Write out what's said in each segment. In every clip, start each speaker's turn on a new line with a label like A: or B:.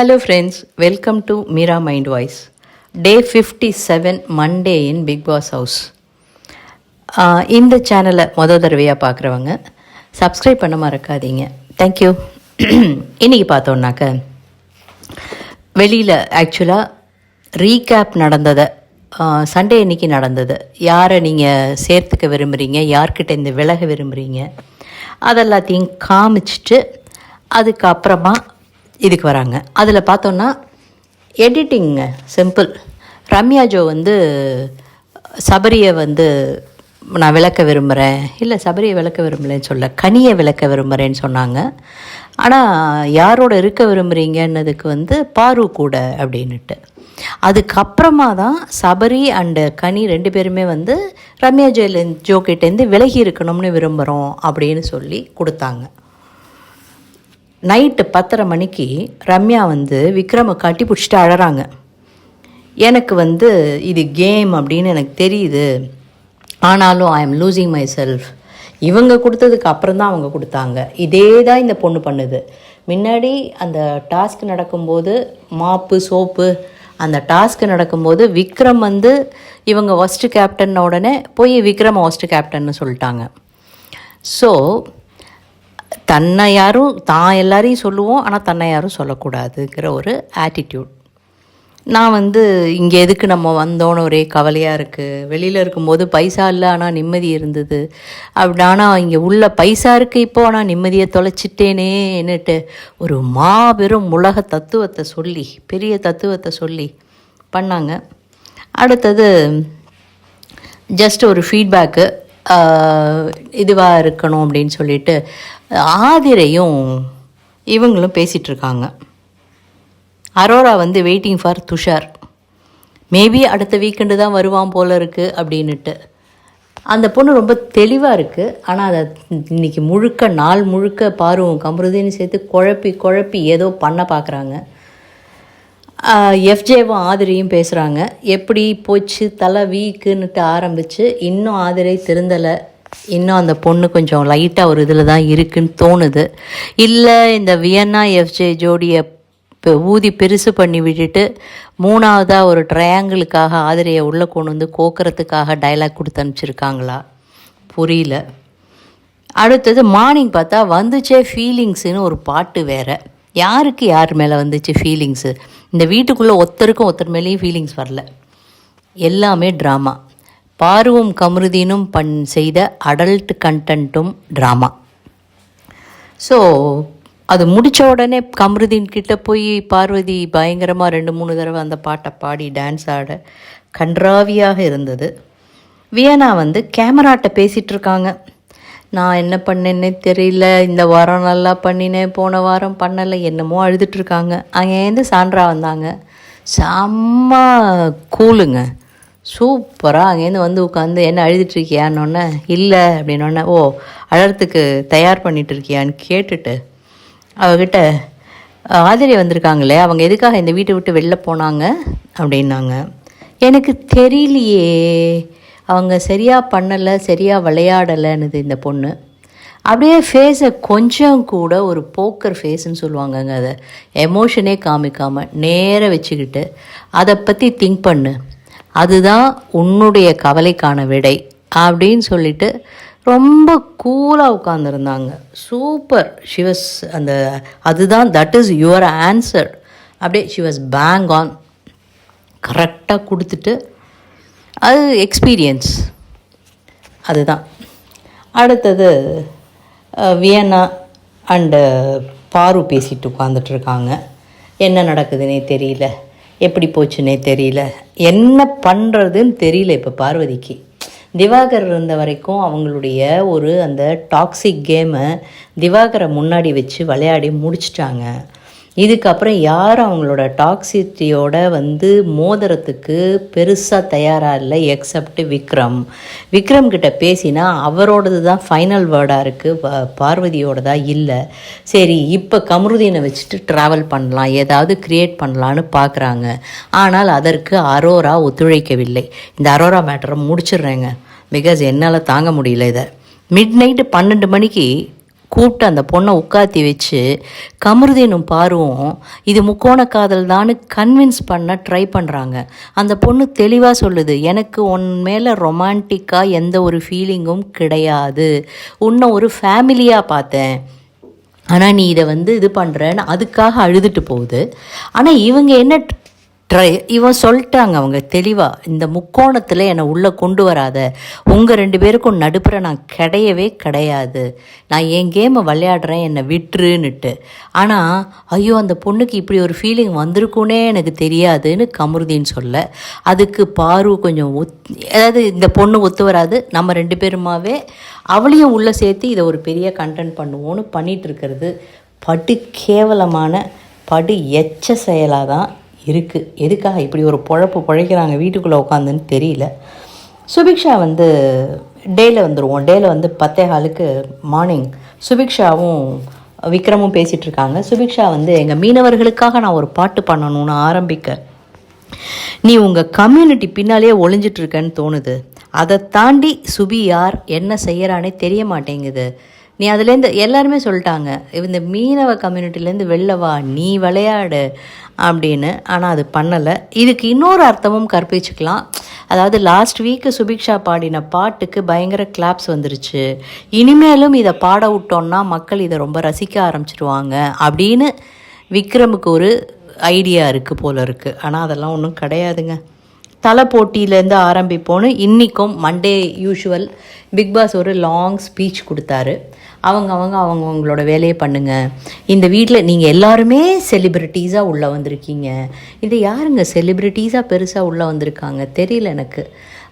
A: Hello friends welcome to Meera mind voice day fifty seven Monday in Bigg Boss house இந்த சேனலை மொதல் தடவையாக பார்க்குறவங்க சப்ஸ்கிரைப் பண்ண மறக்காதீங்க. தேங்க்யூ இன்றைக்கி பார்த்தோன்னாக்க வெளியில் ஆக்சுவலாக ரீகேப் நடந்ததை சண்டே இன்னைக்கு நடந்தது. யாரை நீங்கள் சேர்த்துக்க விரும்புகிறீங்க யார்கிட்ட இந்த விலக விரும்புகிறீங்க அதெல்லாத்தையும் காமிச்சிட்டு அதுக்கப்புறமா இதுக்கு வராங்க. அதில் பார்த்தோன்னா எடிட்டிங்க சிம்பிள் ரம்யா ஜோ வந்து சபரியை வந்து நான் விளக்க விரும்புகிறேன் இல்லை சபரியை விளக்க விரும்பலைன்னு சொல்ல கனியை விளக்க விரும்புகிறேன்னு சொன்னாங்க. ஆனால் யாரோட இருக்க விரும்புகிறீங்கன்னதுக்கு வந்து பாரு கூட அப்படின்னுட்டு. அதுக்கப்புறமா தான் சபரி அண்டு கனி ரெண்டு பேருமே வந்து ரம்யா ஜெயலன் ஜோக்கிட்டேருந்து விலகி இருக்கணும்னு விரும்புகிறோம் அப்படின்னு சொல்லி கொடுத்தாங்க. நைட்டு பத்தரை மணிக்கு ரம்யா வந்து விக்ரமை கட்டி பிடிச்சிட்டு அழறாங்க. எனக்கு வந்து இது கேம் அப்படின்னு எனக்கு தெரியுது. ஆனாலும் I am losing myself இவங்க கொடுத்ததுக்கு அப்புறம் தான் அவங்க கொடுத்தாங்க. இதே தான் இந்த பொண்ணு பண்ணுது. முன்னாடி அந்த டாஸ்க் நடக்கும்போது மாப்பு சோப்பு அந்த டாஸ்க் நடக்கும்போது விக்ரம் வந்து இவங்க ஒஸ்ட்டு கேப்டன் உடனே போய் விக்ரம் ஒஸ்ட்டு கேப்டன்னு சொல்லிட்டாங்க. ஸோ தன்னை யாரும் தான் எல்லாரையும் சொல்லுவோம் ஆனால் தன்னை யாரும் சொல்லக்கூடாதுங்கிற ஒரு ஆட்டிடியூட் நான் வந்து இங்கே எதுக்கு நம்ம வந்தோன்னு ஒரே கவலையாக இருக்குது வெளியில் இருக்கும்போது பைசா இல்லை ஆனால் நிம்மதி இருந்தது. அப்படி ஆனால் இங்கே உள்ள பைசா இருக்குது இப்போ ஆனால் நிம்மதியை தொலைச்சிட்டேனேன்னுட்டு ஒரு மாபெரும் உலக தத்துவத்தை சொல்லி பெரிய தத்துவத்தை சொல்லி பண்ணாங்க. அடுத்தது ஜஸ்ட் ஒரு ஃபீட்பேக்கு இதுவாக இருக்கணும் அப்படின்னு சொல்லிட்டு ஆதிரையும் இவங்களும் பேசிகிட்ருக்காங்க அரோரா வந்து வெயிட்டிங் ஃபார் துஷார். மேபி அடுத்த வீக்கெண்டு தான் வருவான் போல இருக்குது அப்படின்னுட்டு. அந்த பொண்ணு ரொம்ப தெளிவாக இருக்குது ஆனால் அதை இன்னைக்கு முழுக்க நாள் முழுக்க பாருவோம். கமருதின்னு சேர்த்து குழப்பி குழப்பி ஏதோ பண்ண பார்க்குறாங்க எஃப்ஜேவும் ஆதிரியும் பேசுகிறாங்க எப்படி போச்சு தலை வீக்குன்னுட்டு ஆரம்பித்து இன்னும் ஆதிரை திருந்தலை. இன்னும் அந்த பொண்ணு கொஞ்சம் லைட்டாக ஒரு இதில் தான் இருக்குன்னு தோணுது. இல்லை இந்த வியன்னா எஃப்ஜே ஜோடியை இப்போ ஊதி பெருசு பண்ணி விட்டுட்டு மூணாவதாக ஒரு ட்ரையாங்கிளுக்காக ஆதிரையை உள்ளே கொண்டு வந்து கோக்கிறதுக்காக டைலாக் கொடுத்து அனுப்பிச்சிருக்காங்களா? புரியல. அடுத்தது மார்னிங் பார்த்தா வந்துச்சே ஃபீலிங்ஸுன்னு ஒரு பாட்டு வேறு. யாருக்கு யார் மேலே வந்துச்சு ஃபீலிங்ஸு இந்த வீட்டுக்குள்ளே ஒருத்தருக்கும் ஒருத்தர் மேலேயும் ஃபீலிங்ஸ் வரல. எல்லாமே ட்ராமா பார்வம் கமருதீனும் பண் செய்த அடல்ட் கண்டென்ட்டும் ட்ராமா ஸோ அது முடித்த உடனே கமருதீன் கிட்ட போய் பார்வதி பயங்கரமாக ரெண்டு மூணு தடவை அந்த பாட்டை பாடி டான்ஸ் ஆட கன்றாவியாக இருந்தது. வியனா வந்து கேமராட்ட பேசிகிட்டு இருக்காங்க. நான் என்ன பண்ணேன்னே தெரியல. இந்த வாரம் நல்லா பண்ணினேன். போன வாரம் பண்ணலை. என்னமோ அழுதுட்ருக்காங்க அங்கேருந்து சான்றா வந்தாங்க. செம்ம கூலுங்க. சூப்பராக அங்கேருந்து வந்து உட்காந்து என்ன அழுதுட்ருக்கியான்னொன்னே இல்லை அப்படின்னொன்னே ஓ அழறதுக்கு தயார் பண்ணிகிட்ருக்கியான்னு கேட்டுட்டு அவகிட்ட ஆதிரி வந்திருக்காங்களே அவங்க எதுக்காக இந்த வீட்டை விட்டு வெளில போனாங்க? அப்படின்னாங்க. எனக்கு தெரியலையே அவங்க சரியாக பண்ணலை சரியாக விளையாடலைன்னுது இந்த பொண்ணு. அப்படியே ஃபேஸை கொஞ்சம் கூட ஒரு போக்கர் ஃபேஸ்ன்னு சொல்லுவாங்கங்க அதை. எமோஷனே காமிக்காமல் நேராக வச்சுக்கிட்டு அதை பற்றி திங்க் பண்ணு. அதுதான் உன்னுடைய கவலைக்கான விடை அப்படின்னு சொல்லிட்டு ரொம்ப கூலாக உட்காந்துருந்தாங்க சூப்பர் ஷிவஸ் அந்த அதுதான் தட் இஸ் யுவர் ஆன்சர் அப்படியே ஷி வாஸ் பேங் ஆன் கரெக்டாக கொடுத்துட்டு அது எக்ஸ்பீரியன்ஸ் அதுதான். அடுத்தது வியன்னா அண்டு பாரு பேசிட்டு உட்காந்துட்ருக்காங்க என்ன நடக்குதுன்னே தெரியல. எப்படி போச்சுன்னே தெரியல. என்ன பண்ணுறதுன்னு தெரியல இப்போ பார்வதிக்கு. திவாகர் இருந்த வரைக்கும் அவங்களுடைய ஒரு அந்த டாக்ஸிக் கேமை திவாகரை முன்னாடி வச்சு விளையாடி முடிச்சிட்டாங்க. இதுக்கப்புறம் யார் அவங்களோட டாக்ஸிட்டியோட வந்து மோதிரத்துக்கு பெருசாக தயாராக இல்லை எக்ஸப்ட் விக்ரம். விக்ரம் கிட்ட பேசினா அவரோடது தான் ஃபைனல் வேர்டாக இருக்குது பார்வதியோடதா இல்லை. சரி இப்போ கமருதீனை வச்சுட்டு ட்ராவல் பண்ணலாம் ஏதாவது க்ரியேட் பண்ணலான்னு பார்க்குறாங்க ஆனால் அதற்கு அரோரா ஒத்துழைக்கவில்லை. இந்த அரோரா மேட்டரை முடிச்சிடுறேங்க. பிகாஸ் என்னால் தாங்க முடியல இதை. மிட் நைட்டு பன்னெண்டு மணிக்கு கூப்பிட்டு அந்த பொண்ணை உட்காத்தி வச்சு கமருதீனும் பாருவும் இது முக்கோண காதல் தான் கன்வின்ஸ் பண்ண ட்ரை பண்ணுறாங்க அந்த பொண்ணு தெளிவாக சொல்லுது எனக்கு உன் மேலே ரொமான்டிக்காக எந்த ஒரு ஃபீலிங்கும் கிடையாது. உன்னை ஒரு ஃபேமிலியாக பார்த்தேன். ஆனால் நீ இதை வந்து இது பண்ணுறன்னு அதுக்காக அழுதுட்டு போகுது. ஆனால் இவங்க என்ன ட்ரை இவன் சொல்லிட்டாங்க அவங்க தெளிவாக இந்த முக்கோணத்தில் என்னை உள்ளே கொண்டு வராத. உங்கள் ரெண்டு பேருக்கும் நடுப்புற நான் கிடையவே கிடையாது. நான் என் கேமை விளையாடுறேன் என்னை விட்டுருன்னுட்டு. ஆனால் ஐயோ அந்த பொண்ணுக்கு இப்படி ஒரு ஃபீலிங் வந்திருக்குன்னே எனக்கு தெரியாதுன்னு கமுருதின்னு சொல்ல. அதுக்கு பாரு கொஞ்சம் ஒத் அதாவது இந்த பொண்ணு ஒத்து வராது நம்ம ரெண்டு பேருமாவே அவளையும் உள்ளே சேர்த்து இதை ஒரு பெரிய கண்டென்ட் பண்ணுவோன்னு பண்ணிகிட்டு இருக்கிறது. படு கேவலமான படு எச்ச செயலாக தான் இருக்குது எதுக்காக இப்படி ஒரு பொழப்பு பிழைக்கிறாங்க வீட்டுக்குள்ளே உட்காந்துன்னு தெரியல. சுபிக்ஷா வந்து டேல வந்துடுவோம் டேல வந்து பத்தே காலுக்கு மார்னிங் சுபிக்ஷாவும் விக்ரமும் பேசிகிட்டு இருக்காங்க. சுபிக்ஷா வந்து எங்கள் மீனவர்களுக்காக நான் ஒரு பாட்டு பண்ணணும்னு ஆரம்பிக்க. நீ உங்கள் கம்யூனிட்டி பின்னாலேயே ஒளிஞ்சிட்ருக்கன்னு தோணுது. அதை தாண்டி சுபி யார் என்ன செய்கிறானே தெரிய மாட்டேங்குது. நீ அதுலேருந்து எல்லாருமே சொல்லிட்டாங்க இந்த மீனவ கம்யூனிட்டிலேருந்து வெளில வா நீ விளையாடு அப்படின்னு. ஆனால் அது பண்ணலை. இதுக்கு இன்னொரு அர்த்தமும் கற்பிச்சுக்கலாம். அதாவது லாஸ்ட் வீக்கு சுபிக்ஷா பாடின பாட்டுக்கு பயங்கர கிளாப்ஸ் வந்துருச்சு. இனிமேலும் இதை பாட விட்டோன்னா மக்கள் இதை ரொம்ப ரசிக்க ஆரம்பிச்சிடுவாங்க அப்படின்னு விக்ரமுக்கு ஒரு ஐடியா இருக்குது போல இருக்குது ஆனால் அதெல்லாம் ஒன்றும் கிடையாதுங்க. தலை போட்டியிலேருந்து ஆரம்பிப்போன்னு இன்றைக்கும் மண்டே யூஷுவல் பிக் பாஸ் ஒரு லாங் ஸ்பீச் கொடுத்தாரு. அவங்க அவங்க அவங்கவுங்களோட வேலையை பண்ணுங்க. இந்த வீட்டில் நீங்கள் எல்லாருமே செலிப்ரிட்டிஸாக உள்ளே வந்திருக்கீங்க. இது யாருங்க செலிப்ரிட்டிஸாக பெருசாக உள்ளே வந்திருக்காங்க? தெரியல எனக்கு.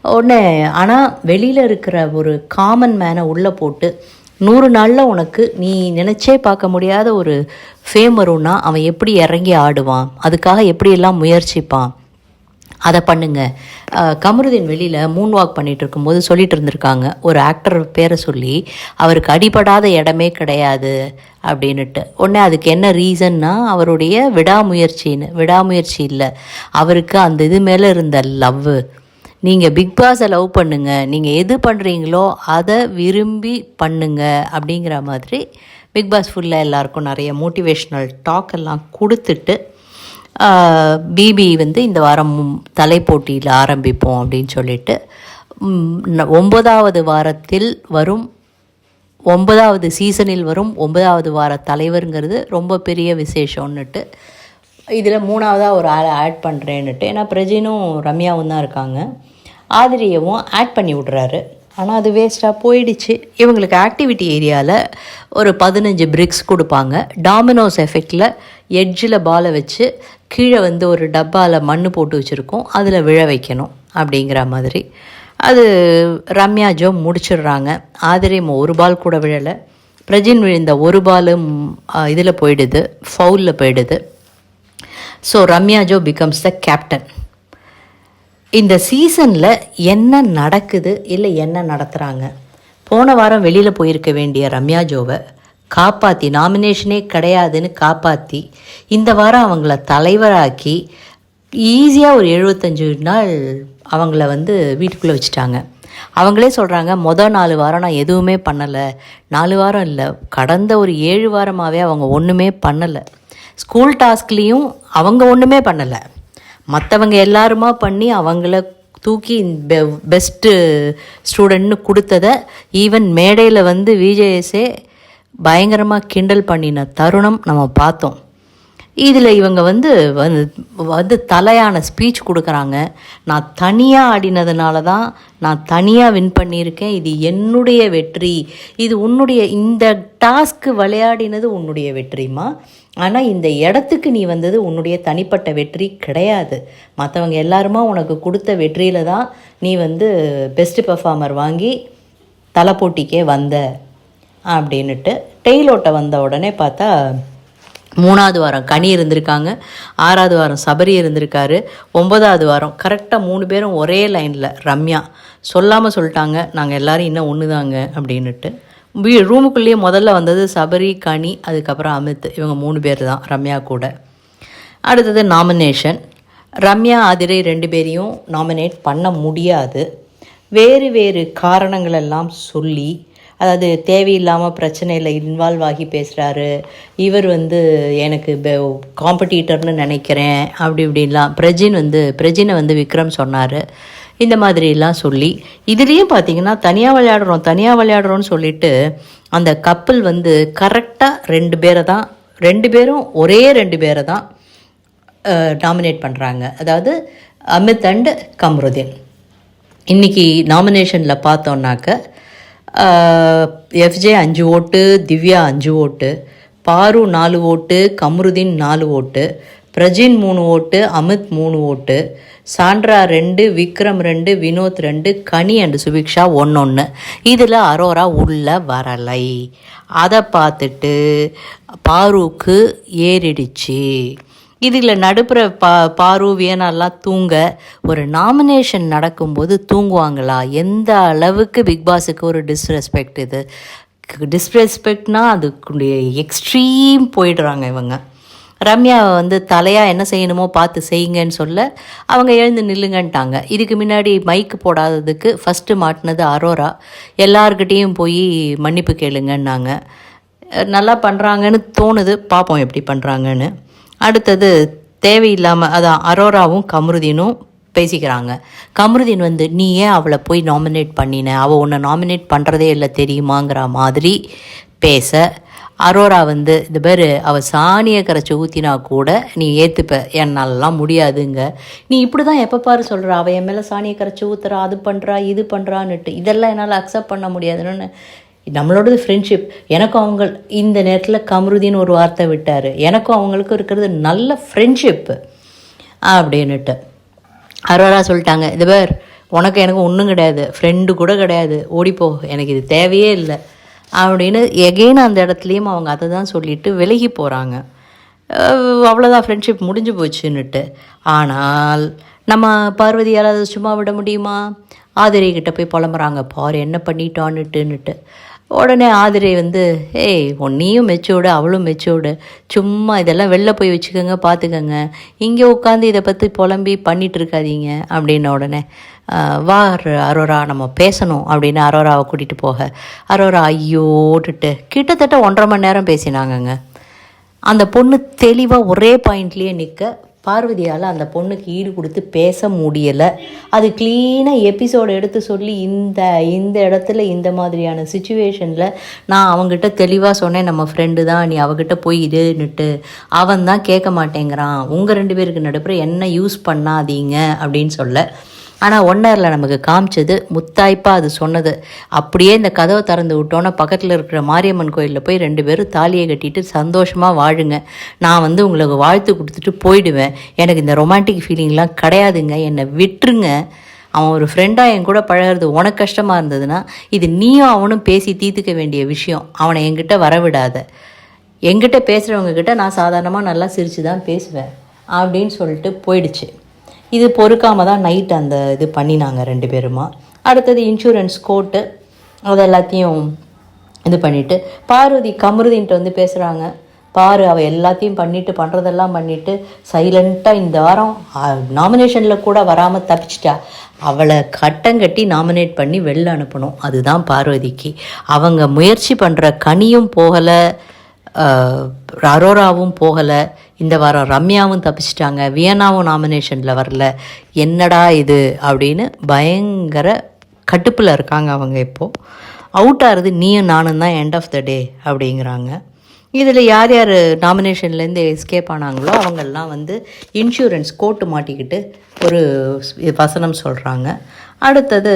A: உடனே ஆனால் வெளியில் இருக்கிற ஒரு காமன் மேனை உள்ளே போட்டு நூறு நாளில் உனக்கு நீ நினச்சே பார்க்க முடியாத ஒரு ஃபேம் வரும்னா அவன் எப்படி இறங்கி ஆடுவான்? அதுக்காக எப்படியெல்லாம் முயற்சிப்பான்? அதை பண்ணுங்க. கமருதீன் வெளியில் மூன் வாக் பண்ணிட்டு இருக்கும்போது சொல்லிட்டு இருந்திருக்காங்க. ஒரு ஆக்டர் பேரை சொல்லி அவருக்கு அடிபடாத இடமே கிடையாது அப்படின்னுட்டு. உடனே அதுக்கு என்ன ரீசன்னா அவருடைய விடாமுயற்சின்னு விடாமுயற்சி இல்லை. அவருக்கு அந்த இது மேலே இருந்த லவ்வு நீங்கள் பிக் பாஸை லவ் பண்ணுங்க. நீங்கள் எது பண்ணுறீங்களோ அதை விரும்பி பண்ணுங்க அப்படிங்கிற மாதிரி பிக் பாஸ் ஃபுல்லாக எல்லாருக்கும் நிறைய மோட்டிவேஷ்னல் டாக் எல்லாம் கொடுத்துட்டு பிபி வந்து இந்த வாரம் தலை போட்டியில் ஆரம்பிப்போம் அப்படின்னு சொல்லிட்டு ஒன்பதாவது வாரத்தில் வரும் ஒன்பதாவது சீசனில் வரும் ஒன்பதாவது வார தலைவருங்கிறது ரொம்ப பெரிய விசேஷம்னுட்டு இதில் மூணாவதாக ஒரு ஆளை ஆட் பண்ணுறேன்னுட்டு ஏன்னா பிரஜினும் ரம்யாவும் தான் இருக்காங்க. ஆதிரியவும் ஆட் பண்ணி விட்றாரு. ஆனால் அது வேஸ்ட்டாக போயிடுச்சு. இவங்களுக்கு ஆக்டிவிட்டி ஏரியாவில் ஒரு பதினஞ்சு பிரிக்ஸ் கொடுப்பாங்க. டாமினோஸ் எஃபெக்டில் எட்ஜில் பாலை வச்சு கீழே வந்து ஒரு டப்பாவில் மண் போட்டு வச்சுருக்கோம். அதில் விழ வைக்கணும் அப்படிங்கிற மாதிரி. அது ரம்யா ஜோ முடிச்சிடுறாங்க. ஆதிரியம் ஒரு பால் கூட விழலை. பிரஜின் விழுந்த ஒரு பாலும் இதில் போயிடுது. ஃபவுலில் போயிடுது. So Ramya Jo becomes the captain இந்த சீசனில் என்ன நடக்குது இல்லை என்ன நடத்துகிறாங்க போன வாரம் வெளியில் போயிருக்க வேண்டிய ரம்யா ஜோவை காப்பாற்றி நாமினேஷனே கிடையாதுன்னு காப்பாற்றி இந்த வாரம் அவங்கள தலைவராக்கி ஈஸியாக ஒரு எழுபத்தஞ்சு நாள் அவங்கள வந்து வீட்டுக்குள்ளே வச்சுட்டாங்க. அவங்களே சொல்கிறாங்க மொதல் நாலு வாரம் நான் எதுவுமே பண்ணலை. நாலு வாரம் இல்லை. கடந்த ஒரு ஏழு வாரமாகவே அவங்க ஒன்றுமே பண்ணலை. ஸ்கூல் டாஸ்க்லேயும் அவங்க ஒன்றுமே பண்ணலை. மற்றவங்க எல்லாருமா பண்ணி அவங்கள தூக்கி பெ பெஸ்ட்டு ஸ்டூடெண்ட்னு கொடுத்ததை ஈவன் மேடையில் வந்து விஜேஎஸே பயங்கரமாக கிண்டல் பண்ணின தருணம் நம்ம பார்த்தோம். இதில் இவங்க வந்து வந்து வந்து தலையான ஸ்பீச் கொடுக்குறாங்க. நான் தனியாக ஆடினதுனால தான் நான் தனியாக வின் பண்ணியிருக்கேன். இது என்னுடைய வெற்றி. இது உன்னுடைய இந்த டாஸ்க்கு விளையாடினது உன்னுடைய வெற்றிமா ஆனால் இந்த இடத்துக்கு நீ வந்தது உன்னுடைய தனிப்பட்ட வெற்றி கிடையாது. மற்றவங்க எல்லாருமா உனக்கு கொடுத்த வெற்றியில் தான் நீ வந்து பெஸ்ட் பெர்ஃபார்மர் வாங்கி தலை போட்டிக்கே வந்த. அப்படின்னுட்டு டெய்லோட்டை வந்த உடனே பார்த்தா மூணாவது வாரம் கனி இருந்திருக்காங்க. ஆறாவது வாரம் சபரி இருந்திருக்காரு. ஒன்பதாவது வாரம் கரெக்டாக மூணு பேரும் ஒரே லைனில் ரம்யா சொல்லாமல் சொல்லிட்டாங்க. நாங்கள் எல்லோரும் இன்னும் ஒன்று தாங்க அப்படின்னுட்டு. வீ ரூமுக்குள்ளேயே முதல்ல வந்தது சபரி கனி அதுக்கப்புறம் அமித். இவங்க மூணு பேர் தான் ரம்யா கூட. அடுத்தது நாமினேஷன் ரம்யா ஆதிரை ரெண்டு பேரையும் நாமினேட் பண்ண முடியாது. வேறு வேறு காரணங்களெல்லாம் சொல்லி அதாவது தேவையில்லாமல் பிரச்சனையில் இன்வால்வ் ஆகி பேசுகிறாரு இவர் வந்து எனக்கு காம்படிட்டர்னு நினைக்கிறேன். அப்படி இப்படின்லாம். பிரஜின் வந்து பிரஜினை வந்து விக்ரம் சொன்னார். இந்த மாதிரிலாம் சொல்லி இதுலேயும் பார்த்தீங்கன்னா தனியாக விளையாடுறோம் தனியாக விளையாடுறோம்னு சொல்லிட்டு அந்த கப்பல் வந்து கரெக்டாக ரெண்டு பேரை தான் ரெண்டு பேரும் ஒரே ரெண்டு பேரை தான் நாமினேட் பண்ணுறாங்க அதாவது அமித் அண்ட் கம்ருதீன். இன்னைக்கு நாமினேஷனில் பார்த்தோன்னாக்க எஃப்ஜே அஞ்சு ஓட்டு திவ்யா அஞ்சு ஓட்டு பாரு நாலு ஓட்டு கம்ருதீன் நாலு ஓட்டு பிரஜின் மூணு ஓட்டு அமித் மூணு ஓட்டு சாண்ட்ரா ரெண்டு விக்ரம் ரெண்டு வினோத் ரெண்டு கனி அண்ட் சுபிக்ஷா ஒன்று இதில் அரோரா உள்ள வரலை. அதை பார்த்துட்டு பாருக்கு ஏறிடுச்சு. இதில் நடுப்புற பா பாரு வியனாலாம் தூங்க ஒரு நாமினேஷன் நடக்கும்போது தூங்குவாங்களா? எந்த அளவுக்கு பிக் பாஸுக்கு ஒரு டிஸ்ரெஸ்பெக்ட் இது? டிஸ்ரெஸ்பெக்ட்னா அதுக்குடைய எக்ஸ்ட்ரீம் போயிடுறாங்க இவங்க. ரம்யா வந்து தலையாக என்ன செய்யணுமோ பார்த்து செய்யுங்கன்னு சொல்ல அவங்க எழுந்து நில்லுங்கன்ட்டாங்க. இதுக்கு முன்னாடி மைக்கு போடாததுக்கு ஃபஸ்ட்டு மாட்டினது அரோரா. எல்லார்கிட்டேயும் போய் மன்னிப்பு கேளுங்கன்னாங்க. நல்லா பண்ணுறாங்கன்னு தோணுது. பார்ப்போம் எப்படி பண்ணுறாங்கன்னு அடுத்தது தேவையில்லாமல் அதான் அரோராவும் கமருதீனும் பேசிக்கிறாங்க. கமருதீன் வந்து நீ ஏன் அவளை போய் நாமினேட் பண்ணின? அவள் உன்னை நாமினேட் பண்ணுறதே இல்லை தெரியுமாங்கிற மாதிரி பேச. அரோரா வந்து இந்த பேர் அவள் சாணியை கரைச்சி ஊற்றினா கூட நீ ஏற்றுப்ப என்னாலலாம் முடியாதுங்க. நீ இப்படி தான் எப்போ பாரு சொல்கிற அவள் என் மேலே சாணியை கரைச்சி ஊற்றுறா அது பண்ணுறா இது பண்ணுறான்னுட்டு இதெல்லாம் என்னால் அக்செப்ட் பண்ண முடியாதுன்னு நம்மளோடது ஃப்ரெண்ட்ஷிப் எனக்கும் அவங்க இந்த நேரத்தில் கமருதின்னு ஒரு வார்த்தை விட்டார். எனக்கும் அவங்களுக்கும் இருக்கிறது நல்ல ஃப்ரெண்ட்ஷிப்பு அப்படின்னுட்டு. அரோரா சொல்லிட்டாங்க இது பேர் உனக்கு எனக்கு ஒன்றும் கிடையாது. ஃப்ரெண்டு கூட கிடையாது. ஓடிப்போ எனக்கு இது தேவையே இல்லை. அப்படின்னு எகெயின் அந்த இடத்துலையும் அவங்க அதை தான் சொல்லிட்டு விலகி போகிறாங்க அவ்வளோதான் ஃப்ரெண்ட்ஷிப் முடிஞ்சு போச்சுன்னுட்டு. ஆனால் நம்ம பார்வதியால் அதை சும்மா விட முடியுமா? ஆதிரை போய் புலம்புறாங்க பாரு என்ன பண்ணிட்டான்னுட்டுன்னுட்டு. உடனே ஆதிரை வந்து ஏய் உன்னையும் மெச்சோடு அவளும் மெச்சோடு சும்மா இதெல்லாம் வெளில போய் வச்சுக்கோங்க பார்த்துக்கோங்க இங்கே உட்காந்து இதை பற்றி புலம்பி பண்ணிகிட்டு இருக்காதீங்க அப்படின்ன உடனே வா அரோரா நம்ம பேசணும் அப்படின்னு அரோராவை கூட்டிகிட்டு போக. அரோரா ஐயோட்டுட்டு கிட்டத்தட்ட ஒன்றரை மணி நேரம் பேசினாங்கங்க. அந்த பொண்ணு தெளிவாக ஒரே பாயிண்ட்லேயே நிற்க பார்வதியால் அந்த பொண்ணுக்கு ஈடு கொடுத்து பேச முடியலை. அது க்ளீனாக எபிசோடு எடுத்து சொல்லி இந்த இந்த இடத்துல இந்த மாதிரியான சுச்சுவேஷனில் நான் அவங்ககிட்ட தெளிவாக சொன்னேன் நம்ம ஃப்ரெண்டு தான் நீ அவகிட்ட போய் இதுன்னுட்டு அவன் தான் கேட்க மாட்டேங்கிறான். உங்கள் ரெண்டு பேருக்கு நடுப்புற என்ன யூஸ் பண்ணாதீங்க அப்படின்னு சொல்ல. ஆனால் ஒன்னரில் நமக்கு காமிச்சது முத்தாய்ப்பாக அது சொன்னது. அப்படியே இந்த கதவை திறந்து விட்டோன்னே பக்கத்தில் இருக்கிற மாரியம்மன் கோயிலில் போய் ரெண்டு பேரும் தாலியை கட்டிட்டு சந்தோஷமாக வாழுங்க. நான் வந்து உங்களுக்கு வாழ்த்து கொடுத்துட்டு போயிடுவேன். எனக்கு இந்த ரொமான்டிக் ஃபீலிங்லாம் கிடையாதுங்க. என்னை விட்டுருங்க. அவன் ஒரு ஃப்ரெண்டாக என் கூட பழகுறது உனக்கு கஷ்டமாக இருந்ததுன்னா இது நீயும் அவனும் பேசி தீர்த்துக்க வேண்டிய விஷயம். அவனை என்கிட்ட வரவிடாத. என்கிட்ட பேசுகிறவங்க கிட்ட நான் சாதாரணமாக நல்லா சிரித்து தான் பேசுவேன். அப்படின்னு சொல்லிட்டு போயிடுச்சு. இது பொறுக்காமல் தான் நைட் அந்த இது பண்ணினாங்க ரெண்டு பேருமா. அடுத்தது இன்சூரன்ஸ் கோர்ட்டு அது எல்லாத்தையும் இது பண்ணிவிட்டு பார்வதி கமருதின்ட்டு வந்து பேசுகிறாங்க பாரு அவள் எல்லாத்தையும் பண்ணிவிட்டு பண்ணுறதெல்லாம் பண்ணிவிட்டு சைலண்ட்டாக இந்த வாரம் நாமினேஷனில் கூட வராமல் தப்பிச்சிட்டா. அவளை கட்டங்கட்டி நாமினேட் பண்ணி வெளில அனுப்பணும். அதுதான் பார்வதிக்கு. அவங்க முயற்சி பண்ணுற கனியும் போகலை. அரோராவும் போகலை. இந்த வாரம் ரம்யாவும் தப்பிச்சிட்டாங்க. வியனாவும் நாமினேஷனில் வரல. என்னடா இது? அப்படின்னு பயங்கர கட்டுப்பில் இருக்காங்க அவங்க இப்போது அவுட் ஆகிறது நீயும் நானும் தான் எண்ட் ஆஃப் த டே அப்படிங்கிறாங்க. இதில் யார் யார் நாமினேஷன்லேருந்து எஸ்கேப் ஆனாங்களோ அவங்கெல்லாம் வந்து இன்சூரன்ஸ் கோட்டு மாட்டிக்கிட்டு ஒரு வசனம் சொல்கிறாங்க அடுத்தது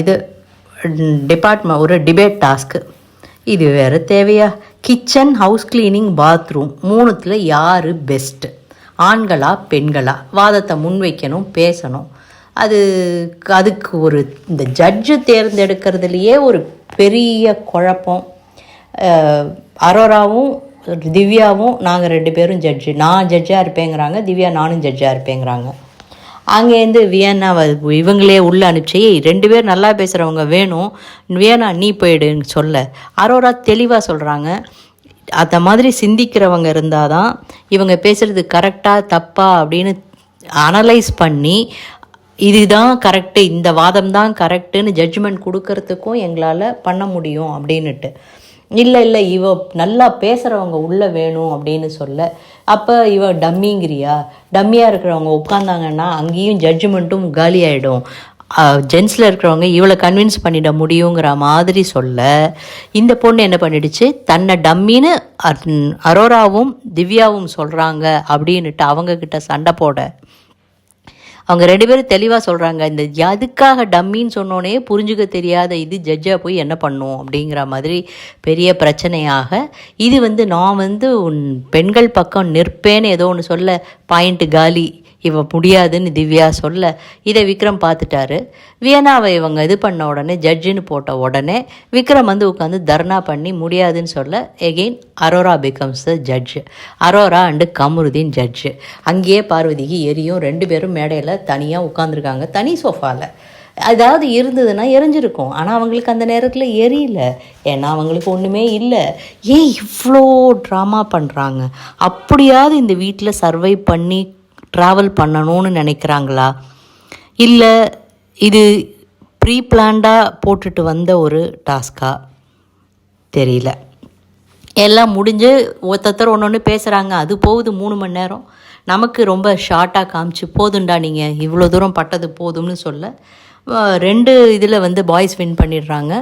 A: இது டிபார்ட்மெண்ட் ஒரு டிபேட் டாஸ்க்கு இது வேறு தேவையா? கிச்சன் ஹவுஸ் கிளீனிங் பாத்ரூம் மூணுத்தில் யார் பெஸ்ட்டு ஆண்களா பெண்களா? வாதத்தை முன்வைக்கணும் பேசணும். அது அதுக்கு ஒரு இந்த ஜட்ஜு தேர்ந்தெடுக்கிறதுலையே ஒரு பெரிய குழப்பம். அரோராவும் திவ்யாவும் நாங்கள் ரெண்டு பேரும் ஜட்ஜு நான் ஜட்ஜாக இருப்பேங்கிறாங்க திவ்யா நானும் ஜட்ஜாக இருப்பேங்கிறாங்க. அங்கேருந்து வியன்னா இவங்களே உள்ள அனுப்பிச்சி ரெண்டு பேர் நல்லா பேசுகிறவங்க வேணும். வியனா நீ போயிடுன்னு சொல்ல. அரோரா தெளிவாக சொல்கிறாங்க அந்த மாதிரி சிந்திக்கிறவங்க இருந்தால் தான் இவங்க பேசுகிறது கரெக்டாக தப்பா அப்படின்னு அனலைஸ் பண்ணி இதுதான் கரெக்டு இந்த வாதம் தான் கரெக்டுன்னு ஜட்ஜ்மெண்ட் கொடுக்கறதுக்கும் எங்களால் பண்ண முடியும் அப்படின்னுட்டு. இல்லை இல்லை இவ நல்லா பேசுகிறவங்க உள்ளே வேணும் அப்படின்னு சொல்ல. அப்போ இவ டம்மிங்கிறியா? டம்மியாக இருக்கிறவங்க உட்காந்தாங்கன்னா அங்கேயும் ஜட்ஜ்மெண்ட்டும் காலி ஆகிடும் ஜென்ஸில் இருக்கிறவங்க இவளை கன்வின்ஸ் பண்ணிட முடியுங்கிற மாதிரி சொல்ல. இந்த பொண்ணு என்ன பண்ணிடுச்சு? தன்னை டம்மின்னு அரோராவும் திவ்யாவும் சொல்கிறாங்க அப்படின்னுட்டு அவங்கக்கிட்ட சண்டை போட. அவங்க ரெண்டு பேரும் தெளிவாக சொல்கிறாங்க இந்த எதுக்காக டம்மின்னு சொன்னோன்னே புரிஞ்சுக்க தெரியாத இது ஜட்ஜாக போய் என்ன பண்ணும் அப்படிங்கிற மாதிரி பெரிய பிரச்சனையாக. இது வந்து நான் வந்து உன் பெண்கள் பக்கம் நிற்பேன்னு ஏதோ ஒன்று சொல்ல பாயிண்ட்டு காலி. இவ முடியாதுன்னு திவ்யா சொல்ல இதை விக்ரம் பார்த்துட்டாரு. வியனாவை இவங்க இது பண்ண உடனே ஜட்ஜுன்னு போட்ட உடனே விக்ரம் வந்து உட்காந்து தர்ணா பண்ணி முடியாதுன்னு சொல்ல again Aurora becomes the judge Aurora and Kamaruddin judge அங்கேயே பார்வதிக்கு எரியும். ரெண்டு பேரும் மேடையில் தனியாக உட்காந்துருக்காங்க தனி சோஃபாவில் அதாவது இருந்ததுன்னா எரிஞ்சிருக்கும். ஆனால் அவங்களுக்கு அந்த நேரத்தில் எரியல. ஏன்னா அவங்களுக்கு ஒன்றுமே இல்லை. ஏன் இவ்வளோ ட்ராமா பண்ணுறாங்க அப்படியாவது இந்த வீட்டில் சர்வை பண்ணி ட்ராவல் பண்ணணும்னு நினைக்கிறாங்களா? இல்லை இது ப்ரீ பிளான்டாக போட்டுட்டு வந்த ஒரு டாஸ்கா தெரியல. எல்லாம் முடிஞ்சு ஒருத்தர் ஒன்று ஒன்று பேசுகிறாங்க அது போகுது மூணு மணி நேரம். நமக்கு ரொம்ப ஷார்ட்டாக காமிச்சு போதும்டா நீங்கள் இவ்வளோ தூரம் பட்டது போதும்னு சொல்ல. ரெண்டு இதில் வந்து பாய்ஸ் வின் பண்ணிடுறாங்க.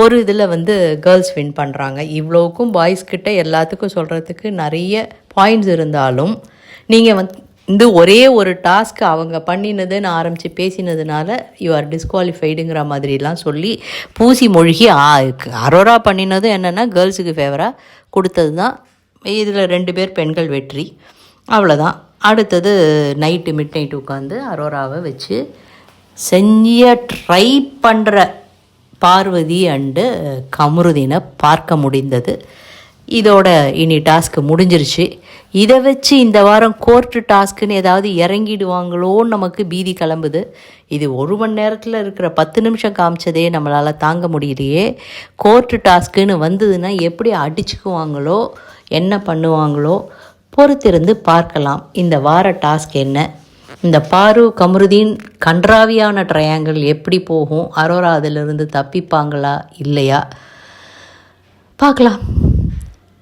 A: ஒரு இதில் வந்து கேர்ள்ஸ் வின் பண்ணுறாங்க இவ்வளோக்கும் பாய்ஸ்கிட்ட எல்லாத்துக்கும் சொல்கிறதுக்கு நிறைய பாயிண்ட்ஸ் இருந்தாலும் நீங்கள் வந்து இந்த ஒரே ஒரு டாஸ்க் அவங்க பண்ணினதுன்னு ஆரம்பித்து பேசினதுனால யூ ஆர் டிஸ்குவாலிஃபைடுங்கிற மாதிரிலாம் சொல்லி பூசி மொழிகி அரோரா பண்ணினது என்னென்னா கேர்ள்ஸுக்கு ஃபேவராக கொடுத்தது தான் இதில் ரெண்டு பேர் பெண்கள் வெற்றி. அவ்வளோதான் அடுத்தது நைட்டு மிட் நைட் உட்காந்து அரோராவை வச்சு செஞ்ச ட்ரை பண்ணுற பார்வதி அண்டு கமருதினை பார்க்க முடிந்தது. இதோட இனி டாஸ்க் முடிஞ்சிருச்சு. இதை வச்சு இந்த வாரம் கோர்ட்டு டாஸ்க்குன்னு ஏதாவது இறங்கிடுவாங்களோன்னு நமக்கு பீதி கிளம்புது. இது ஒரு மணி நேரத்தில் இருக்கிற பத்து நிமிஷம் காமிச்சதே நம்மளால் தாங்க முடியலையே. கோர்ட்டு டாஸ்க்குன்னு வந்ததுன்னா எப்படி அடிச்சுக்குவாங்களோ என்ன பண்ணுவாங்களோ பொறுத்திருந்து பார்க்கலாம். இந்த வார டாஸ்க் என்ன? இந்த பாரு கமருதீன் கன்றாவியான ட்ரையாங்கிள் எப்படி போகும்? அரோரா அதிலிருந்து தப்பிப்பாங்களா? இல்லையா? பார்க்கலாம்.